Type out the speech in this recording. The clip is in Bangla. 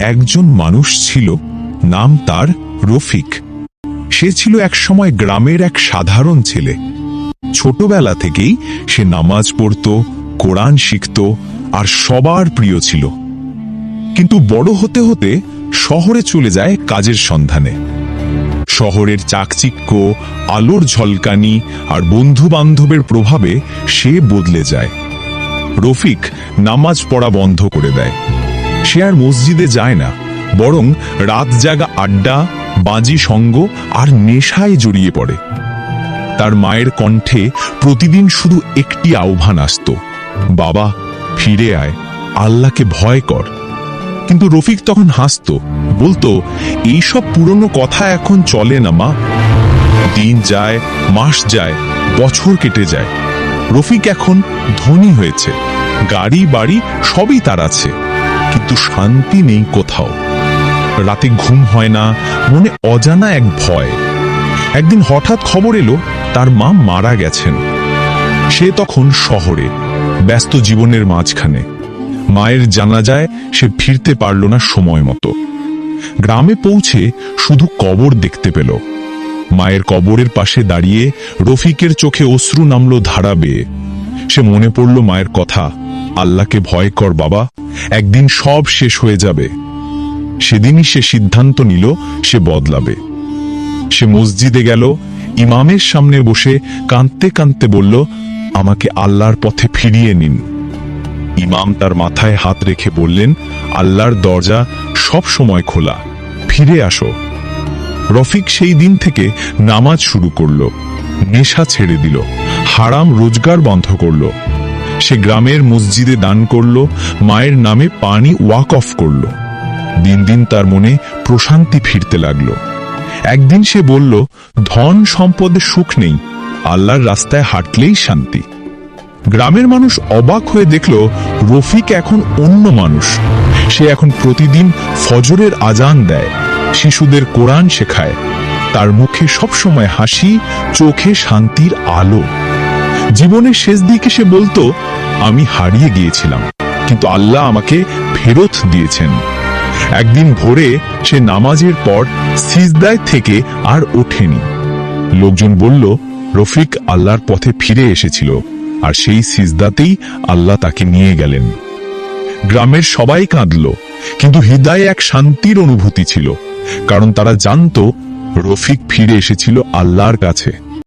একজন মানুষ ছিল, নাম তার রফিক। সে ছিল একসময় গ্রামের এক সাধারণ ছেলে। ছোটবেলা থেকেই সে নামাজ পড়ত, কোরআন শিখত আর সবার প্রিয় ছিল। কিন্তু বড় হতে হতে শহরে চলে যায় কাজের সন্ধানে। শহরের চাকচিক্য, আলোর ঝলকানি আর বন্ধু বান্ধবের প্রভাবে সে বদলে যায়। রফিক নামাজ পড়া বন্ধ করে দেয়। সে আর মসজিদে যায় না, বরং রাত জাগা আড্ডা, বাজি সঙ্গ আর নেশায় জড়িয়ে পড়ে। তার মায়ের কণ্ঠে প্রতিদিন শুধু একটি আহ্বান আসত, বাবা, ফিরে আয়, আল্লাহকে ভয় কর। কিন্তু রফিক তখন হাসত, বলতো, এইসব পুরনো কথা এখন চলে না মা। দিন যায়, মাস যায়, বছর কেটে যায়। রফিক এখন ধনী হয়েছে, গাড়ি বাড়ি সবই তার আছে। কিন্তু শান্তি নেই কোথাও। রাতে ঘুম হয় না, মনে অজানা এক ভয়। একদিন হঠাৎ খবর এলো, তার মা মারা গেছেন। সে তখন শহরে, ব্যস্ত জীবনের মাঝখানে। মায়ের জানাজায় সে ফিরতে পারল না সময় মতো। গ্রামে পৌঁছে শুধু কবর দেখতে পেল। মায়ের কবরের পাশে দাঁড়িয়ে রফিকের চোখে অশ্রু নামল ধারা বেয়ে সে মনে পড়ল মায়ের কথা। আল্লাহকে ভয় কর বাবা, একদিন সব শেষ হয়ে যাবে। সেদিনই সে সিদ্ধান্ত নিল, সে বদলাবে। সে মসজিদে গেল, ইমামের সামনে বসে কাঁদতে কাঁদতে বলল, আমাকে আল্লাহর পথে ফিরিয়ে নিন। ইমাম তার মাথায় হাত রেখে বললেন, আল্লাহর দরজা সব সময় খোলা, ফিরে আসো। রফিক সেই দিন থেকে নামাজ শুরু করল, নেশা ছেড়ে দিল, হারাম রোজগার বন্ধ করল। সে গ্রামের মসজিদে দান করল, মায়ের নামে পানি ওয়াক অফ করল। দিন দিন তার মনে প্রশান্তি ফিরতে লাগল। একদিন সে বলল, ধন সম্পদে সুখ নেই, আল্লাহর রাস্তায় হাঁটলেই শান্তি। গ্রামের মানুষ অবাক হয়ে দেখল, রফিক এখন অন্য মানুষ। সে এখন প্রতিদিন ফজরের আজান দেয়, শিশুদের কোরআন শেখায়। তার মুখে সবসময় হাসি, চোখে শান্তির আলো। জীবনের শেষ দিকে সে বলতো, আমি হারিয়ে গিয়েছিলাম, কিন্তু আল্লাহ আমাকে ফেরত দিয়েছেন। একদিন ভোরে সে নামাজের পর সিজদায় থেকে আর ওঠেনি। লোকজন বলল, রফিক আল্লাহর পথে ফিরে এসেছিল, আর সেই সিজদাতেই আল্লাহ তাকে নিয়ে গেলেন। গ্রামের সবাই কাঁদল, কিন্তু হৃদয়ে এক শান্তির অনুভূতি ছিল, কারণ তারা জানতো, রফিক ফিরে এসেছিল আল্লাহর কাছে।